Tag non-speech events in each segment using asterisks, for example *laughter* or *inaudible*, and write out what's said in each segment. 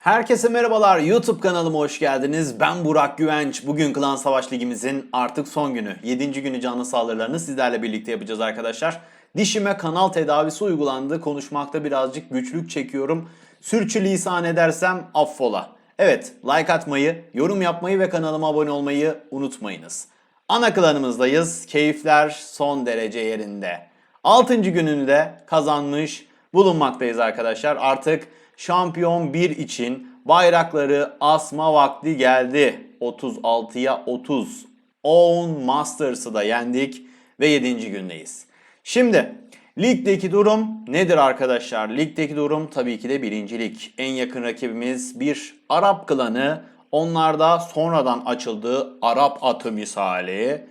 Herkese merhabalar. YouTube kanalıma hoş geldiniz. Ben Burak Güvenç. Bugün Klan Savaş Ligimizin artık son günü. 7. günü canlı saldırılarını sizlerle birlikte yapacağız arkadaşlar. Dişime kanal tedavisi uygulandı. Konuşmakta birazcık güçlük çekiyorum. Sürçülisan edersem affola. Evet, like atmayı, yorum yapmayı ve kanalıma abone olmayı unutmayınız. Ana klanımızdayız. Keyifler son derece yerinde. 6. gününü de kazanmış bulunmaktayız arkadaşlar. Artık şampiyon 1 için bayrakları asma vakti geldi. 36'ya 30. Own Masters'ı da yendik ve 7. gündeyiz. Şimdi ligdeki durum nedir arkadaşlar? Ligdeki durum tabii ki de birincilik. En yakın rakibimiz bir Arap klanı. Onlar da sonradan açıldığı Arap atı misali.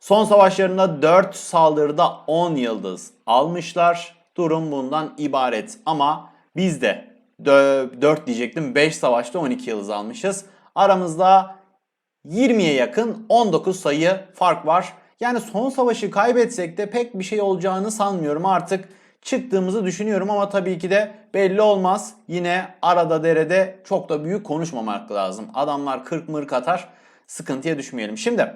Son savaşlarında 4 saldırıda 10 yıldız almışlar. Durum bundan ibaret ama biz de 4 diyecektim 5 savaşta 12 yıldız almışız. Aramızda 20'ye yakın 19 sayı fark var. Yani son savaşı kaybetsek de pek bir şey olacağını sanmıyorum. Artık çıktığımızı düşünüyorum ama tabii ki de belli olmaz. Yine arada derede çok da büyük konuşmamak lazım. Adamlar 40 mırk atar sıkıntıya düşmeyelim. Şimdi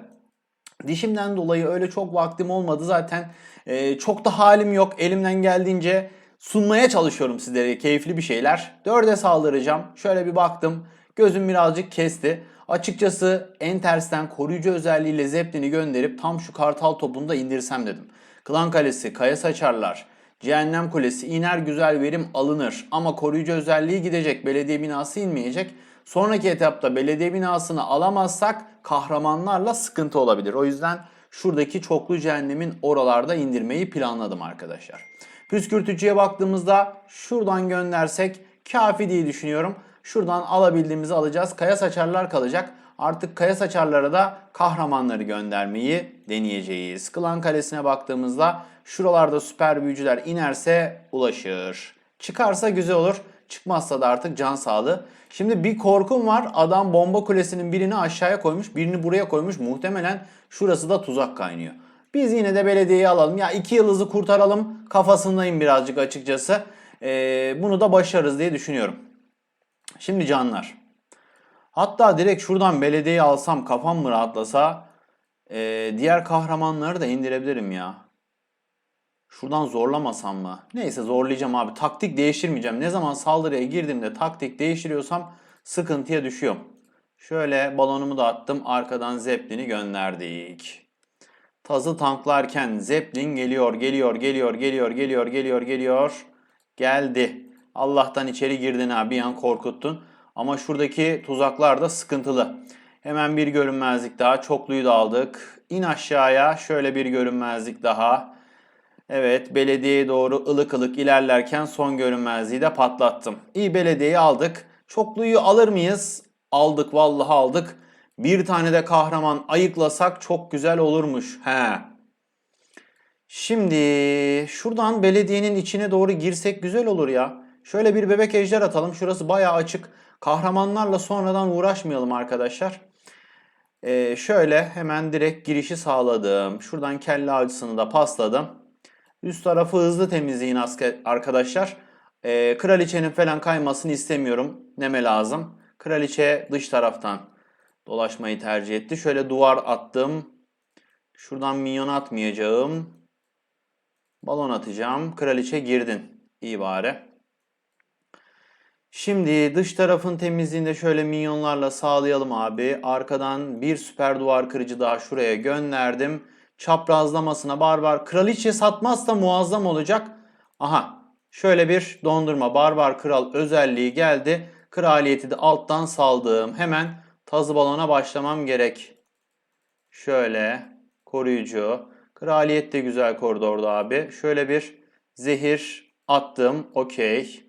Dişimden dolayı öyle çok vaktim olmadı zaten. Ee, çok da halim yok. Elimden geldiğince sunmaya çalışıyorum sizlere keyifli bir şeyler. Dörde saldıracağım. Şöyle bir baktım. Gözüm birazcık kesti. Açıkçası en tersten koruyucu özelliğiyle Zeppelin'i gönderip tam şu kartal topunu da indirsem dedim. Klan Kalesi, Kaya Saçarlar, Cehennem Kulesi iner güzel verim alınır. Ama koruyucu özelliği gidecek. Belediye binası inmeyecek. Sonraki etapta belediye binasını alamazsak kahramanlarla sıkıntı olabilir. O yüzden şuradaki çoklu cehennemin oralarda indirmeyi planladım arkadaşlar. Püskürtücüye baktığımızda şuradan göndersek kafi diye düşünüyorum. Şuradan alabildiğimizi alacağız. Kaya saçarlar kalacak. Artık kaya saçarlara da kahramanları göndermeyi deneyeceğiz. Klan Kalesi'ne baktığımızda şuralarda süper büyücüler inerse ulaşır. Çıkarsa güzel olur. Çıkmazsa da artık can sağlığı. Şimdi bir korkum var. Adam bomba kulesinin birini aşağıya koymuş, birini buraya koymuş. Muhtemelen şurası da tuzak kaynıyor. Biz yine de belediyeyi alalım. Ya iki yıldızı kurtaralım kafasındayım birazcık açıkçası. Ee, bunu da başarırız diye düşünüyorum. Şimdi canlar. Hatta direkt şuradan belediyeyi alsam kafam mı rahatlasa ee, diğer kahramanları da indirebilirim ya. Şuradan zorlamasam mı? Neyse zorlayacağım abi. Taktik değiştirmeyeceğim. Ne zaman saldırıya girdiğimde taktik değiştiriyorsam sıkıntıya düşüyorum. Şöyle balonumu da attım. Arkadan Zeppelin'i gönderdik. Tazı tanklarken Zeppelin geliyor, geliyor, geliyor, geliyor, geliyor, geliyor, geliyor. Geldi. Allah'tan içeri girdin abi bir an korkuttun. Ama şuradaki tuzaklar da sıkıntılı. Hemen bir görünmezlik daha. Çokluyu da aldık. İn aşağıya. Şöyle bir görünmezlik daha. Evet belediyeye doğru ılık ılık ilerlerken son görünmezliği de patlattım. İyi belediyeyi aldık. Çokluyu alır mıyız? Aldık vallahi aldık. Bir tane de kahraman ayıklasak çok güzel olurmuş. He. Şimdi şuradan belediyenin içine doğru girsek güzel olur ya. Şöyle bir bebek ejder atalım. Şurası bayağı açık. Kahramanlarla sonradan uğraşmayalım arkadaşlar. Ee, şöyle hemen direkt girişi sağladım. Şuradan kelle avcısını da pasladım. Üst tarafı hızlı temizleyin arkadaşlar. Ee, kraliçenin falan kaymasını istemiyorum. Neme lazım. Kraliçe dış taraftan dolaşmayı tercih etti. Şöyle duvar attım. Şuradan minyon atmayacağım. Balon atacağım. Kraliçe girdin. İyi bari. Şimdi dış tarafın temizliğinde şöyle minyonlarla sağlayalım abi. Arkadan bir süper duvar kırıcı daha şuraya gönderdim çaprazlamasına barbar. Kraliçe satmazsa muazzam olacak. Aha şöyle bir dondurma barbar kral özelliği geldi. Kraliyeti de alttan saldım. Hemen tazı balona başlamam gerek. Şöyle koruyucu. Kraliyet de güzel koridorda abi. Şöyle bir zehir attım. Okey.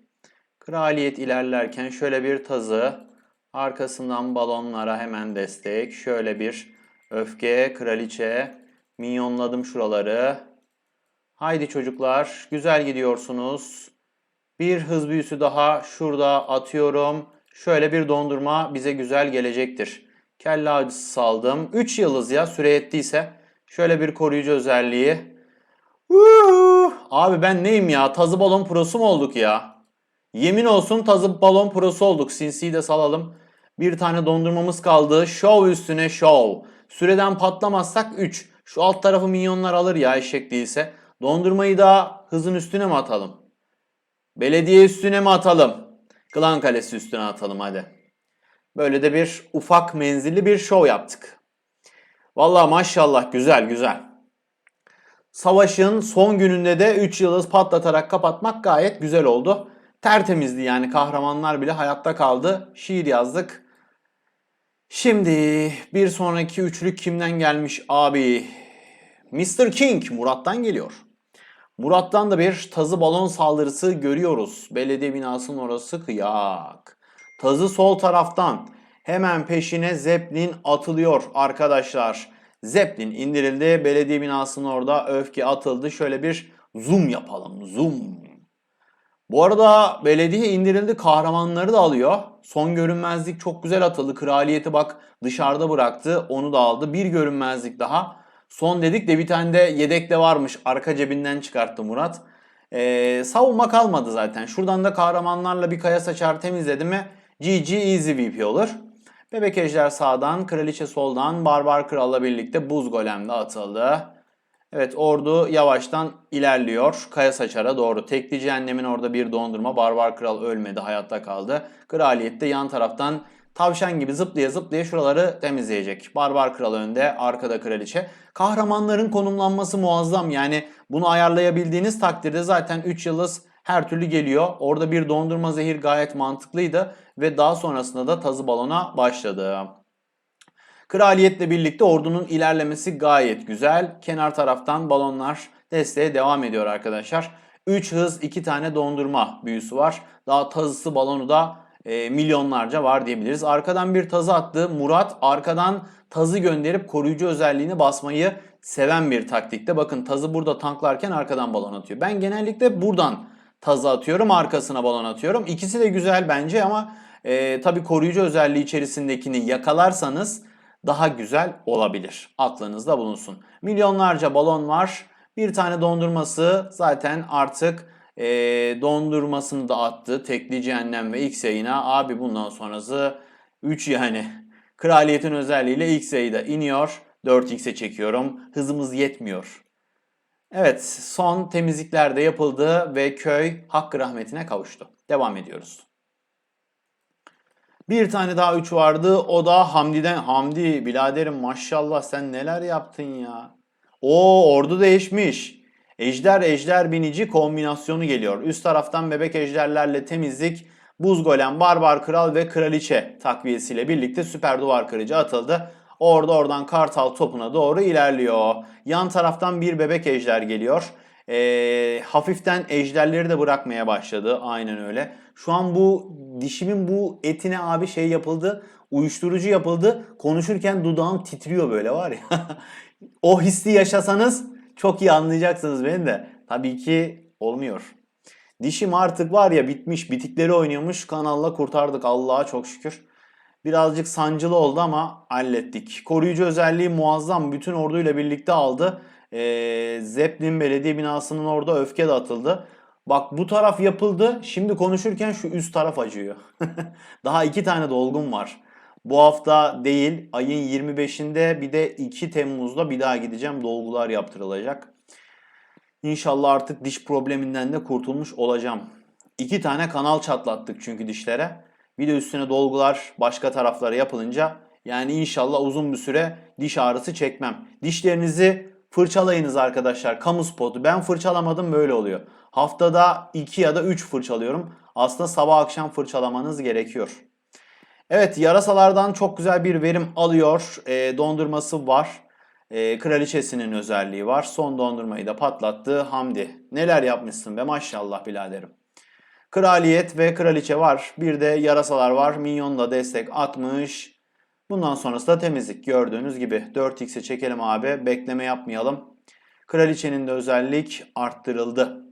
Kraliyet ilerlerken şöyle bir tazı. Arkasından balonlara hemen destek. Şöyle bir öfke, kraliçe. Minyonladım şuraları. Haydi çocuklar. Güzel gidiyorsunuz. Bir hız büyüsü daha şurada atıyorum. Şöyle bir dondurma bize güzel gelecektir. Kelle acısı saldım. 3 yıldız ya süre ettiyse. Şöyle bir koruyucu özelliği. Uuu. Abi ben neyim ya? Tazı balon prosu mu olduk ya? Yemin olsun tazı balon prosu olduk. Sinsi'yi de salalım. Bir tane dondurmamız kaldı. Show üstüne show. Süreden patlamazsak 3. Şu alt tarafı minyonlar alır ya eşek değilse. Dondurmayı da hızın üstüne mi atalım? Belediye üstüne mi atalım? Klan Kalesi üstüne atalım hadi. Böyle de bir ufak menzilli bir show yaptık. Vallahi maşallah güzel güzel. Savaşın son gününde de 3 yıldız patlatarak kapatmak gayet güzel oldu. Tertemizdi yani kahramanlar bile hayatta kaldı. Şiir yazdık. Şimdi bir sonraki üçlük kimden gelmiş abi? Mr. King Murat'tan geliyor. Murat'tan da bir tazı balon saldırısı görüyoruz. Belediye binasının orası kıyak. Tazı sol taraftan hemen peşine Zeppelin atılıyor arkadaşlar. Zeppelin indirildi. Belediye binasının orada öfke atıldı. Şöyle bir zoom yapalım. Zoom. Bu arada belediye indirildi. Kahramanları da alıyor. Son görünmezlik çok güzel atıldı. Kraliyeti bak dışarıda bıraktı. Onu da aldı. Bir görünmezlik daha. Son dedik de bir tane de yedek de varmış. Arka cebinden çıkarttı Murat. Ee, savunma kalmadı zaten. Şuradan da kahramanlarla bir kaya saçar temizledi mi GG Easy VP olur. Bebek Ejder sağdan, Kraliçe soldan, Barbar Kral'la birlikte Buz Golem de atıldı. Evet ordu yavaştan ilerliyor. Kaya Saçar'a doğru. Tekli Cehennem'in orada bir dondurma. Barbar Kral ölmedi, hayatta kaldı. Kraliyet de yan taraftan tavşan gibi zıplaya zıplaya şuraları temizleyecek. Barbar Kral önde, arkada Kraliçe. Kahramanların konumlanması muazzam. Yani bunu ayarlayabildiğiniz takdirde zaten 3 yıldız her türlü geliyor. Orada bir dondurma zehir gayet mantıklıydı ve daha sonrasında da tazı balona başladı. Kraliyetle birlikte ordunun ilerlemesi gayet güzel. Kenar taraftan balonlar desteğe devam ediyor arkadaşlar. 3 hız 2 tane dondurma büyüsü var. Daha tazısı balonu da e, milyonlarca var diyebiliriz. Arkadan bir tazı attı. Murat arkadan tazı gönderip koruyucu özelliğini basmayı seven bir taktikte. Bakın tazı burada tanklarken arkadan balon atıyor. Ben genellikle buradan tazı atıyorum arkasına balon atıyorum. İkisi de güzel bence ama e, tabii koruyucu özelliği içerisindekini yakalarsanız daha güzel olabilir. Aklınızda bulunsun. Milyonlarca balon var. Bir tane dondurması zaten artık e, dondurmasını da attı. Tekli cehennem ve X yayına. Abi bundan sonrası 3 yani. Kraliyetin özelliğiyle X yayı iniyor. 4x'e çekiyorum. Hızımız yetmiyor. Evet son temizlikler de yapıldı ve köy hakkı rahmetine kavuştu. Devam ediyoruz. Bir tane daha 3 vardı. O da Hamdi'den. Hamdi biraderim maşallah sen neler yaptın ya. O ordu değişmiş. Ejder ejder binici kombinasyonu geliyor. Üst taraftan bebek ejderlerle temizlik. Buz golem, barbar kral ve kraliçe takviyesiyle birlikte süper duvar kırıcı atıldı. Orada oradan kartal topuna doğru ilerliyor. Yan taraftan bir bebek ejder geliyor. Ee, hafiften ejderleri de bırakmaya başladı. Aynen öyle. Şu an bu dişimin bu etine abi şey yapıldı. Uyuşturucu yapıldı. Konuşurken dudağım titriyor böyle var ya. *laughs* o hissi yaşasanız çok iyi anlayacaksınız beni de. Tabii ki olmuyor. Dişim artık var ya bitmiş. Bitikleri oynuyormuş. Kanalla kurtardık Allah'a çok şükür. Birazcık sancılı oldu ama hallettik. Koruyucu özelliği muazzam. Bütün orduyla birlikte aldı. Ee, Zeppelin belediye binasının orada öfke de atıldı. Bak bu taraf yapıldı. Şimdi konuşurken şu üst taraf acıyor. *laughs* Daha iki tane dolgun var. Bu hafta değil ayın 25'inde bir de 2 Temmuz'da bir daha gideceğim. Dolgular yaptırılacak. İnşallah artık diş probleminden de kurtulmuş olacağım. İki tane kanal çatlattık çünkü dişlere. Bir de üstüne dolgular başka taraflara yapılınca yani inşallah uzun bir süre diş ağrısı çekmem. Dişlerinizi fırçalayınız arkadaşlar. Kamu spotu. Ben fırçalamadım böyle oluyor. Haftada 2 ya da 3 fırçalıyorum. Aslında sabah akşam fırçalamanız gerekiyor. Evet yarasalardan çok güzel bir verim alıyor. E, dondurması var. E, kraliçesinin özelliği var. Son dondurmayı da patlattı Hamdi. Neler yapmışsın be maşallah biraderim. Kraliyet ve kraliçe var. Bir de yarasalar var. Minyon da destek atmış. Bundan sonrası da temizlik. Gördüğünüz gibi 4x'e çekelim abi. Bekleme yapmayalım. Kraliçenin de özellik arttırıldı.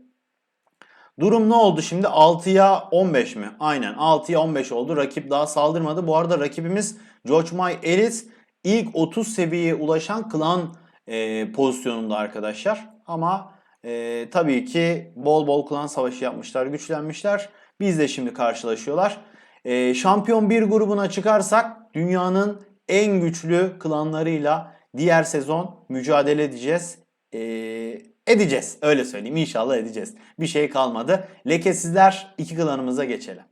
Durum ne oldu şimdi? 6'ya 15 mi? Aynen 6'ya 15 oldu. Rakip daha saldırmadı. Bu arada rakibimiz George My Elis ilk 30 seviyeye ulaşan klan e, pozisyonunda arkadaşlar. Ama e, tabii ki bol bol klan savaşı yapmışlar, güçlenmişler. Bizle şimdi karşılaşıyorlar. Ee, şampiyon bir grubuna çıkarsak dünyanın en güçlü klanlarıyla diğer sezon mücadele edeceğiz. Ee, edeceğiz. Öyle söyleyeyim. İnşallah edeceğiz. Bir şey kalmadı. Lekesizler iki klanımıza geçelim.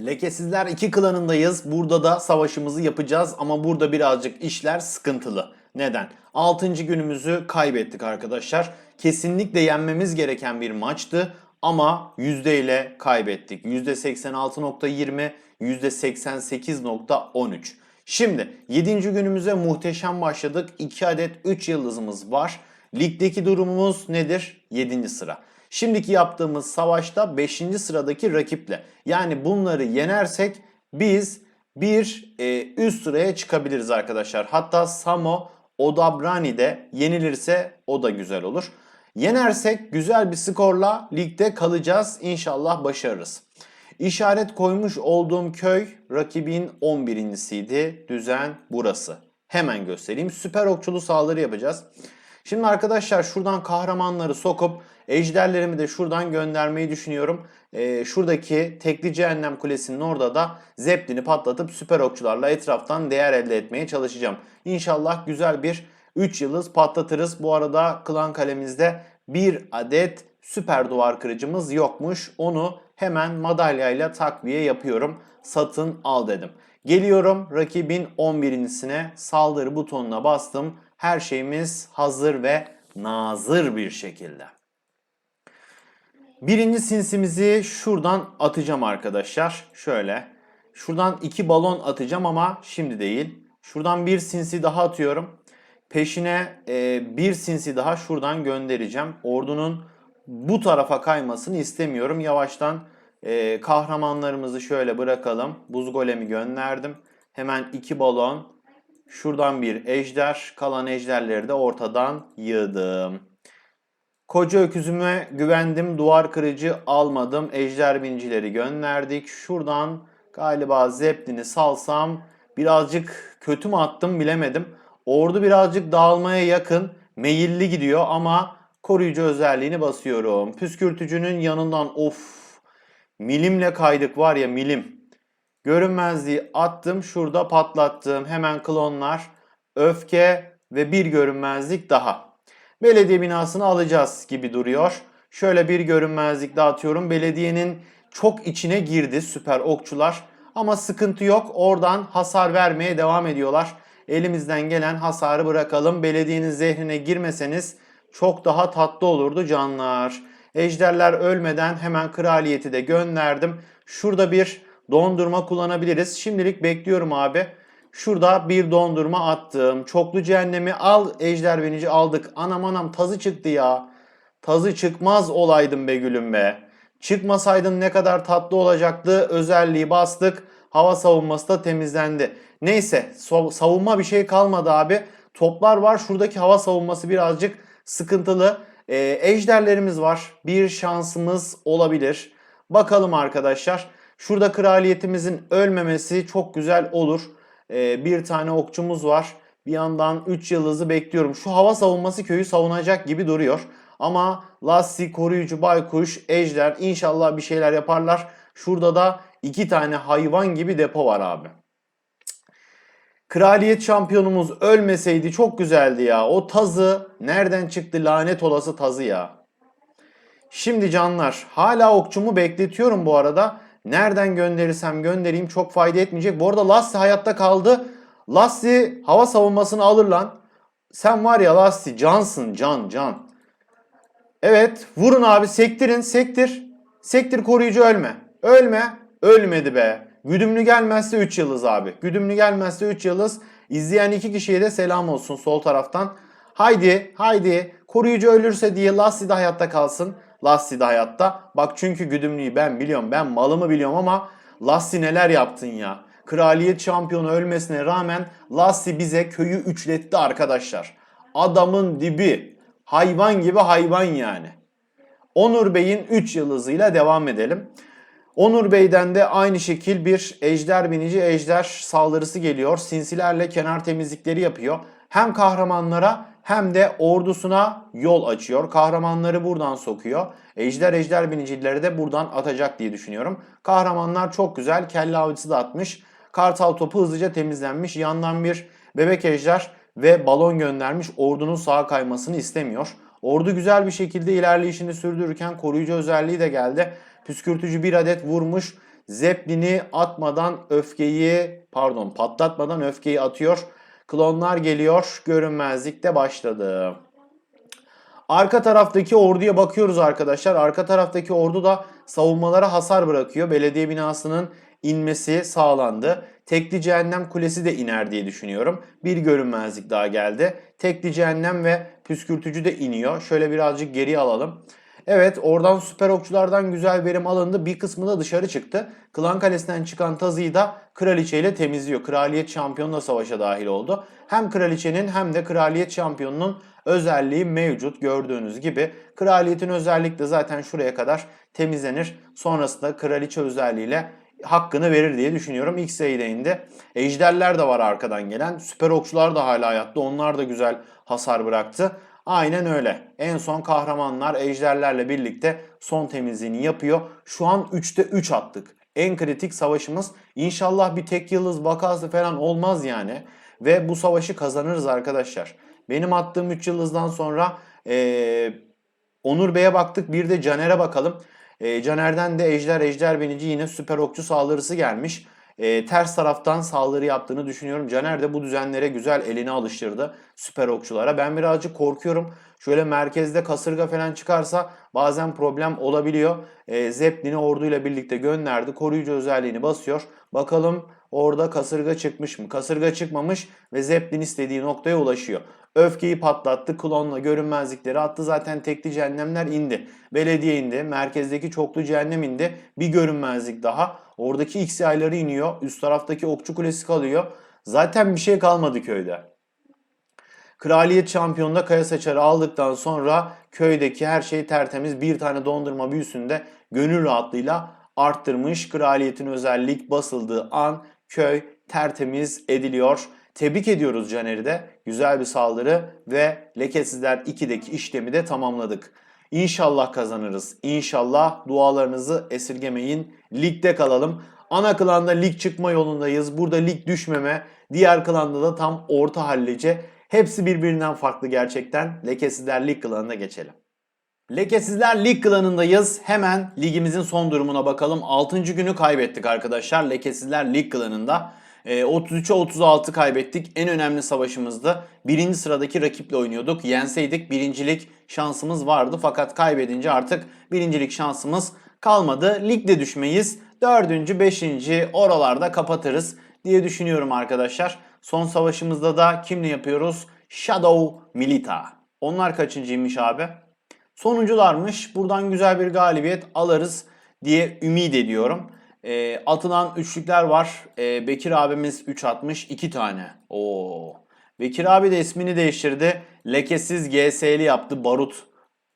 Lekesizler iki klanındayız. Burada da savaşımızı yapacağız ama burada birazcık işler sıkıntılı. Neden? 6. günümüzü kaybettik arkadaşlar. Kesinlikle yenmemiz gereken bir maçtı ama yüzdeyle kaybettik. %86.20, %88.13. Şimdi 7. günümüze muhteşem başladık. 2 adet 3 yıldızımız var. Ligdeki durumumuz nedir? 7. sıra. Şimdiki yaptığımız savaşta 5. sıradaki rakiple. Yani bunları yenersek biz bir e, üst sıraya çıkabiliriz arkadaşlar. Hatta Samo Odabrani de yenilirse o da güzel olur. Yenersek güzel bir skorla ligde kalacağız. İnşallah başarırız. İşaret koymuş olduğum köy rakibin 11.siydi. Düzen burası. Hemen göstereyim. Süper okçulu saldırı yapacağız. Şimdi arkadaşlar şuradan kahramanları sokup ejderlerimi de şuradan göndermeyi düşünüyorum. Ee, şuradaki tekli cehennem kulesinin orada da zeplini patlatıp süper okçularla etraftan değer elde etmeye çalışacağım. İnşallah güzel bir 3 yıldız patlatırız. Bu arada klan kalemizde bir adet süper duvar kırıcımız yokmuş. Onu hemen madalyayla takviye yapıyorum. Satın al dedim. Geliyorum rakibin 11.sine saldırı butonuna bastım. Her şeyimiz hazır ve nazır bir şekilde. Birinci sinsimizi şuradan atacağım arkadaşlar. Şöyle. Şuradan iki balon atacağım ama şimdi değil. Şuradan bir sinsi daha atıyorum. Peşine e, bir sinsi daha şuradan göndereceğim. Ordunun bu tarafa kaymasını istemiyorum. Yavaştan e, kahramanlarımızı şöyle bırakalım. Buz golemi gönderdim. Hemen iki balon. Şuradan bir ejder. Kalan ejderleri de ortadan yığdım. Koca öküzüme güvendim. Duvar kırıcı almadım. Ejder bincileri gönderdik. Şuradan galiba zeplini salsam birazcık kötü mü attım bilemedim. Ordu birazcık dağılmaya yakın. Meyilli gidiyor ama koruyucu özelliğini basıyorum. Püskürtücünün yanından of milimle kaydık var ya milim. Görünmezliği attım şurada patlattım. Hemen klonlar öfke ve bir görünmezlik daha. Belediye binasını alacağız gibi duruyor. Şöyle bir görünmezlik dağıtıyorum. Belediyenin çok içine girdi süper okçular. Ama sıkıntı yok. Oradan hasar vermeye devam ediyorlar. Elimizden gelen hasarı bırakalım. Belediyenin zehrine girmeseniz çok daha tatlı olurdu canlar. Ejderler ölmeden hemen kraliyeti de gönderdim. Şurada bir dondurma kullanabiliriz. Şimdilik bekliyorum abi. Şurada bir dondurma attım. Çoklu cehennemi al ejder benici aldık. Anam anam tazı çıktı ya. Tazı çıkmaz olaydım be gülüm be. Çıkmasaydın ne kadar tatlı olacaktı. Özelliği bastık. Hava savunması da temizlendi. Neyse savunma bir şey kalmadı abi. Toplar var. Şuradaki hava savunması birazcık sıkıntılı. Ee, ejderlerimiz var. Bir şansımız olabilir. Bakalım arkadaşlar. Şurada kraliyetimizin ölmemesi çok güzel olur. Ee, bir tane okçumuz var. Bir yandan 3 yıldızı bekliyorum. Şu hava savunması köyü savunacak gibi duruyor. Ama Lassi, koruyucu, baykuş, ejder inşallah bir şeyler yaparlar. Şurada da iki tane hayvan gibi depo var abi. Kraliyet şampiyonumuz ölmeseydi çok güzeldi ya. O tazı nereden çıktı lanet olası tazı ya. Şimdi canlar hala okçumu bekletiyorum bu arada. Nereden gönderirsem göndereyim çok fayda etmeyecek. Bu arada Lassi hayatta kaldı. Lassi hava savunmasını alır lan. Sen var ya Lassi cansın can can. Evet vurun abi sektirin sektir. Sektir koruyucu ölme. Ölme. Ölmedi be. Güdümlü gelmezse 3 yıldız abi. Güdümlü gelmezse 3 yıldız. İzleyen iki kişiye de selam olsun sol taraftan. Haydi haydi koruyucu ölürse diye Lassi de hayatta kalsın. Lassi de hayatta. Bak çünkü güdümlüyü ben biliyorum. Ben malımı biliyorum ama Lassi neler yaptın ya. Kraliyet şampiyonu ölmesine rağmen Lassi bize köyü üçletti arkadaşlar. Adamın dibi. Hayvan gibi hayvan yani. Onur Bey'in 3 yıldızıyla devam edelim. Onur Bey'den de aynı şekil bir ejder binici ejder saldırısı geliyor. Sinsilerle kenar temizlikleri yapıyor. Hem kahramanlara hem de ordusuna yol açıyor. Kahramanları buradan sokuyor. Ejder ejder binicileri de buradan atacak diye düşünüyorum. Kahramanlar çok güzel. Kelle avcısı da atmış. Kartal topu hızlıca temizlenmiş. Yandan bir bebek ejder ve balon göndermiş. Ordunun sağa kaymasını istemiyor. Ordu güzel bir şekilde ilerleyişini sürdürürken koruyucu özelliği de geldi. Püskürtücü bir adet vurmuş. Zeppelin'i atmadan öfkeyi pardon patlatmadan öfkeyi atıyor. Klonlar geliyor. Görünmezlik de başladı. Arka taraftaki orduya bakıyoruz arkadaşlar. Arka taraftaki ordu da savunmalara hasar bırakıyor. Belediye binasının inmesi sağlandı. Tekli cehennem kulesi de iner diye düşünüyorum. Bir görünmezlik daha geldi. Tekli cehennem ve püskürtücü de iniyor. Şöyle birazcık geriye alalım. Evet oradan süper okçulardan güzel verim alındı. Bir kısmı da dışarı çıktı. Klan Kalesi'nden çıkan tazıyı da kraliçe ile temizliyor. Kraliyet şampiyonla savaşa dahil oldu. Hem kraliçenin hem de kraliyet şampiyonunun özelliği mevcut gördüğünüz gibi. Kraliyetin özelliği de zaten şuraya kadar temizlenir. Sonrasında kraliçe özelliğiyle hakkını verir diye düşünüyorum. X sayıda. Ejderler de var arkadan gelen. Süper okçular da hala hayatta. Onlar da güzel hasar bıraktı. Aynen öyle. En son kahramanlar ejderlerle birlikte son temizliğini yapıyor. Şu an 3'te 3 attık. En kritik savaşımız. İnşallah bir tek yıldız vakası falan olmaz yani. Ve bu savaşı kazanırız arkadaşlar. Benim attığım 3 yıldızdan sonra ee, Onur Bey'e baktık. Bir de Caner'e bakalım. E, Caner'den de Ejder Ejder Benici yine süper okçu saldırısı gelmiş. E, ters taraftan saldırı yaptığını düşünüyorum. Caner de bu düzenlere güzel elini alıştırdı süper okçulara. Ben birazcık korkuyorum. Şöyle merkezde kasırga falan çıkarsa bazen problem olabiliyor. E, Zeppelin'i orduyla birlikte gönderdi. Koruyucu özelliğini basıyor. Bakalım orada kasırga çıkmış mı? Kasırga çıkmamış ve Zeppelin istediği noktaya ulaşıyor. Öfkeyi patlattı. Klonla görünmezlikleri attı. Zaten tekli cehennemler indi. Belediye indi. Merkezdeki çoklu cehennem indi. Bir görünmezlik daha. Oradaki X yayları iniyor. Üst taraftaki okçu kulesi kalıyor. Zaten bir şey kalmadı köyde. Kraliyet şampiyonunda kaya saçarı aldıktan sonra köydeki her şey tertemiz. Bir tane dondurma büyüsünde gönül rahatlığıyla arttırmış. Kraliyetin özellik basıldığı an köy tertemiz ediliyor. Tebrik ediyoruz Caner'i de. Güzel bir saldırı ve Lekesizler 2'deki işlemi de tamamladık. İnşallah kazanırız. İnşallah dualarınızı esirgemeyin. Ligde kalalım. Ana klanda lig çıkma yolundayız. Burada lig düşmeme. Diğer klanda da tam orta hallice. Hepsi birbirinden farklı gerçekten. Lekesizler lig klanına geçelim. Lekesizler Lig klanındayız. Hemen ligimizin son durumuna bakalım. 6. günü kaybettik arkadaşlar. Lekesizler Lig klanında. E, 33'e 36 kaybettik. En önemli savaşımızdı. Birinci sıradaki rakiple oynuyorduk. Yenseydik birincilik şansımız vardı. Fakat kaybedince artık birincilik şansımız kalmadı. Ligde düşmeyiz. Dördüncü, beşinci oralarda kapatırız diye düşünüyorum arkadaşlar. Son savaşımızda da kimle yapıyoruz? Shadow Milita. Onlar kaçıncıymış abi? Sonuncularmış. Buradan güzel bir galibiyet alırız diye ümit ediyorum. E, atılan üçlükler var. E, Bekir abimiz 3 atmış. 2 tane. Oo. Bekir abi de ismini değiştirdi. Lekesiz GS'li yaptı. Barut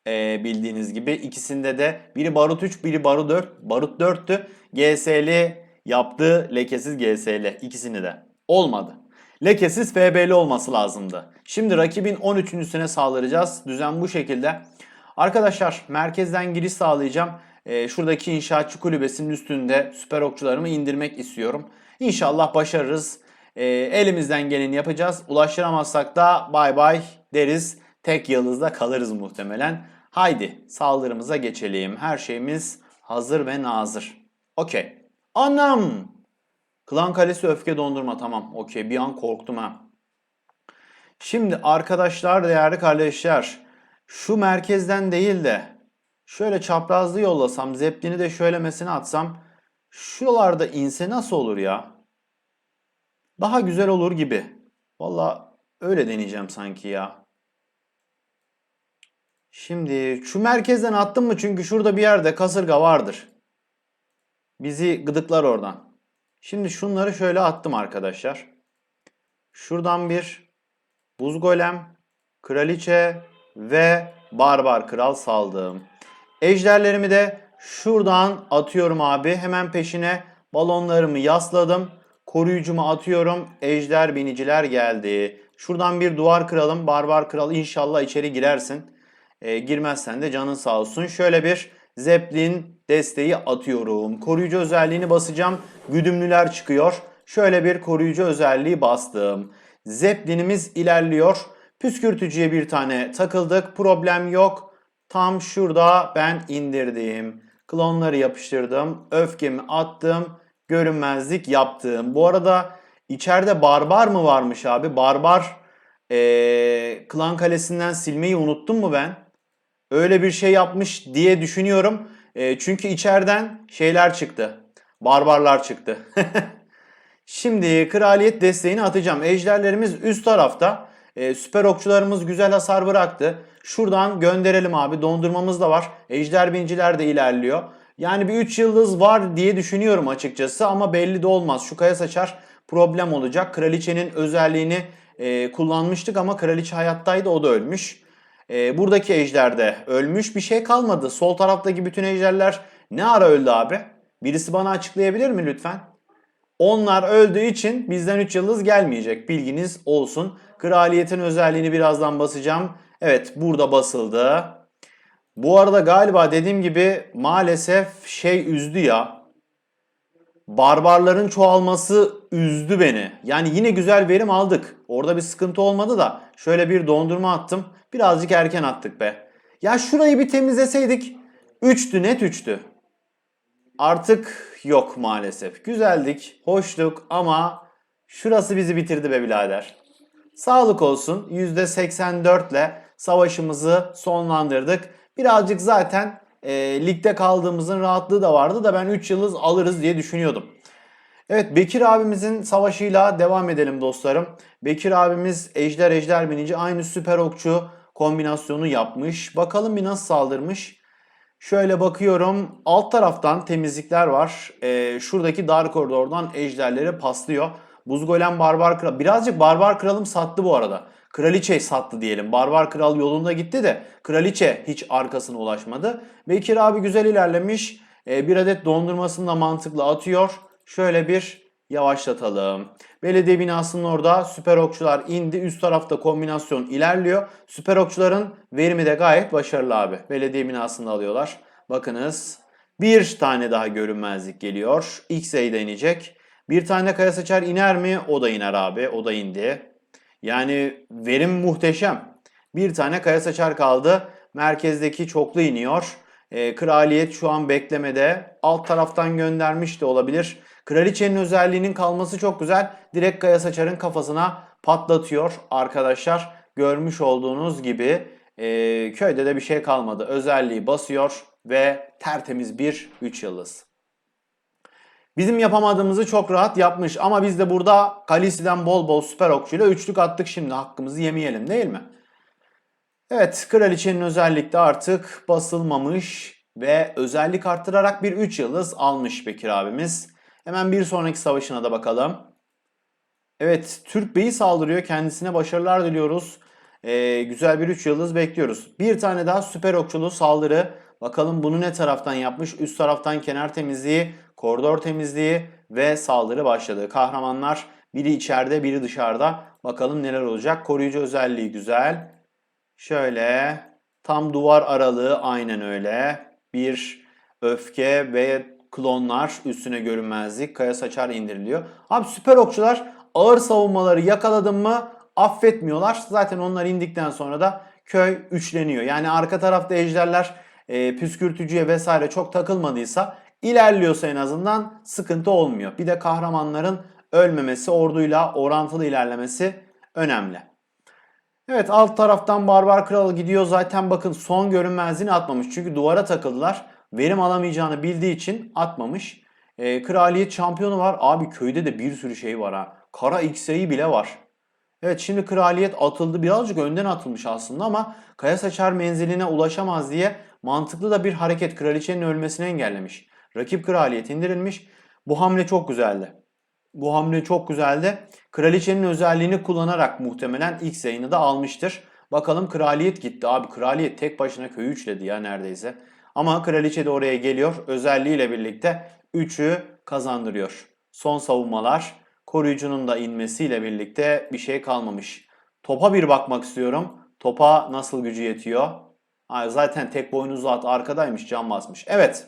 e, bildiğiniz gibi. İkisinde de biri Barut 3, biri Barut 4. Barut 4'tü. GS'li yaptı. Lekesiz GS'li. İkisini de. Olmadı. Lekesiz FB'li olması lazımdı. Şimdi rakibin 13.süne saldıracağız. Düzen bu şekilde. Arkadaşlar merkezden giriş sağlayacağım. Ee, şuradaki inşaatçı kulübesinin üstünde süper okçularımı indirmek istiyorum. İnşallah başarırız. Ee, elimizden geleni yapacağız. Ulaştıramazsak da bay bay deriz. Tek yıldızda kalırız muhtemelen. Haydi saldırımıza geçelim. Her şeyimiz hazır ve nazır. Okey. Anam! Klan Kalesi öfke dondurma tamam. Okey bir an korktum ha. Şimdi arkadaşlar değerli kardeşler. Şu merkezden değil de şöyle çaprazlı yollasam, zeplini de şöyle mesine atsam şuralarda inse nasıl olur ya? Daha güzel olur gibi. Valla öyle deneyeceğim sanki ya. Şimdi şu merkezden attım mı çünkü şurada bir yerde kasırga vardır. Bizi gıdıklar oradan. Şimdi şunları şöyle attım arkadaşlar. Şuradan bir buz golem, kraliçe, ve barbar kral saldım. Ejderlerimi de şuradan atıyorum abi. Hemen peşine balonlarımı yasladım. Koruyucumu atıyorum. Ejder biniciler geldi. Şuradan bir duvar kıralım. Barbar kral inşallah içeri girersin. E, girmezsen de canın sağ olsun. Şöyle bir Zeppelin desteği atıyorum. Koruyucu özelliğini basacağım. Güdümlüler çıkıyor. Şöyle bir koruyucu özelliği bastım. Zeppelinimiz ilerliyor. Püskürtücüye bir tane takıldık. Problem yok. Tam şurada ben indirdim. Klonları yapıştırdım. Öfkemi attım. Görünmezlik yaptım. Bu arada içeride barbar mı varmış abi? Barbar ee, klan kalesinden silmeyi unuttum mu ben? Öyle bir şey yapmış diye düşünüyorum. E, çünkü içeriden şeyler çıktı. Barbarlar çıktı. *laughs* Şimdi kraliyet desteğini atacağım. Ejderlerimiz üst tarafta. E, süper okçularımız güzel hasar bıraktı. Şuradan gönderelim abi. Dondurmamız da var. Ejder binciler de ilerliyor. Yani bir 3 yıldız var diye düşünüyorum açıkçası ama belli de olmaz. Şu kaya saçar problem olacak. Kraliçenin özelliğini e, kullanmıştık ama kraliçe hayattaydı o da ölmüş. E, buradaki ejder de ölmüş bir şey kalmadı. Sol taraftaki bütün ejderler ne ara öldü abi? Birisi bana açıklayabilir mi lütfen? Onlar öldüğü için bizden 3 yıldız gelmeyecek. Bilginiz olsun. Kraliyetin özelliğini birazdan basacağım. Evet burada basıldı. Bu arada galiba dediğim gibi maalesef şey üzdü ya. Barbarların çoğalması üzdü beni. Yani yine güzel verim aldık. Orada bir sıkıntı olmadı da şöyle bir dondurma attım. Birazcık erken attık be. Ya şurayı bir temizleseydik 3'tü net 3'tü. Artık yok maalesef. Güzeldik, hoşluk ama şurası bizi bitirdi be birader. Sağlık olsun %84 ile savaşımızı sonlandırdık. Birazcık zaten e, ligde kaldığımızın rahatlığı da vardı da ben 3 yıldız alırız diye düşünüyordum. Evet Bekir abimizin savaşıyla devam edelim dostlarım. Bekir abimiz Ejder Ejder binici aynı süper okçu kombinasyonu yapmış. Bakalım bir nasıl saldırmış. Şöyle bakıyorum alt taraftan temizlikler var. Ee, şuradaki dar koridordan ejderleri paslıyor. Buz golem barbar kral. Birazcık barbar kralım sattı bu arada. Kraliçe sattı diyelim. Barbar kral yolunda gitti de kraliçe hiç arkasına ulaşmadı. Bekir abi güzel ilerlemiş. Ee, bir adet dondurmasını da mantıklı atıyor. Şöyle bir yavaşlatalım. Belediye binasının orada süper okçular indi. Üst tarafta kombinasyon ilerliyor. Süper okçuların verimi de gayet başarılı abi. Belediye binasını alıyorlar. Bakınız bir tane daha görünmezlik geliyor. X-Ray'de inecek. Bir tane kaya saçar iner mi? O da iner abi. O da indi. Yani verim muhteşem. Bir tane kaya saçar kaldı. Merkezdeki çoklu iniyor. E, kraliyet şu an beklemede. Alt taraftan göndermiş de olabilir. Kraliçenin özelliğinin kalması çok güzel. Direkt Kaya Saçar'ın kafasına patlatıyor arkadaşlar. Görmüş olduğunuz gibi e, köyde de bir şey kalmadı. Özelliği basıyor ve tertemiz bir 3 yıldız. Bizim yapamadığımızı çok rahat yapmış ama biz de burada Kalisi'den bol bol süper okçuyla üçlük attık şimdi hakkımızı yemeyelim değil mi? Evet kraliçenin özellik de artık basılmamış ve özellik arttırarak bir 3 yıldız almış Bekir abimiz. Hemen bir sonraki savaşına da bakalım. Evet Türk Bey'i saldırıyor. Kendisine başarılar diliyoruz. Ee, güzel bir 3 yıldız bekliyoruz. Bir tane daha süper okçulu saldırı. Bakalım bunu ne taraftan yapmış? Üst taraftan kenar temizliği, koridor temizliği ve saldırı başladı. Kahramanlar biri içeride biri dışarıda. Bakalım neler olacak. Koruyucu özelliği güzel. Şöyle tam duvar aralığı aynen öyle. Bir öfke ve klonlar üstüne görünmezlik, kaya saçar indiriliyor. Abi süper okçular ağır savunmaları yakaladım mı affetmiyorlar. Zaten onlar indikten sonra da köy üçleniyor. Yani arka tarafta ejderler e, püskürtücüye vesaire çok takılmadıysa ilerliyorsa en azından sıkıntı olmuyor. Bir de kahramanların ölmemesi, orduyla orantılı ilerlemesi önemli. Evet alt taraftan Barbar Kralı gidiyor. Zaten bakın son görünmezliğini atmamış. Çünkü duvara takıldılar verim alamayacağını bildiği için atmamış. E, kraliyet şampiyonu var. Abi köyde de bir sürü şey var ha. Kara X'yi bile var. Evet şimdi kraliyet atıldı. Birazcık önden atılmış aslında ama kaya saçar menziline ulaşamaz diye mantıklı da bir hareket kraliçenin ölmesini engellemiş. Rakip kraliyet indirilmiş. Bu hamle çok güzeldi. Bu hamle çok güzeldi. Kraliçenin özelliğini kullanarak muhtemelen X yayını da almıştır. Bakalım kraliyet gitti. Abi kraliyet tek başına köyü üçledi ya neredeyse. Ama kraliçe de oraya geliyor. Özelliğiyle birlikte 3'ü kazandırıyor. Son savunmalar koruyucunun da inmesiyle birlikte bir şey kalmamış. Topa bir bakmak istiyorum. Topa nasıl gücü yetiyor? Ha, zaten tek boynuzlu at arkadaymış can basmış. Evet.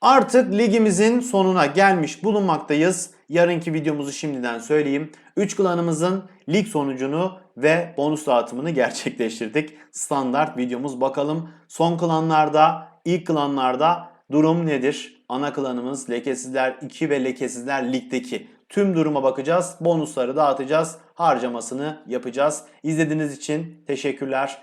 Artık ligimizin sonuna gelmiş bulunmaktayız. Yarınki videomuzu şimdiden söyleyeyim. 3 klanımızın lig sonucunu ve bonus dağıtımını gerçekleştirdik. Standart videomuz bakalım. Son klanlarda, ilk klanlarda durum nedir? Ana klanımız Lekesizler 2 ve Lekesizler Lig'deki tüm duruma bakacağız. Bonusları dağıtacağız. Harcamasını yapacağız. İzlediğiniz için teşekkürler.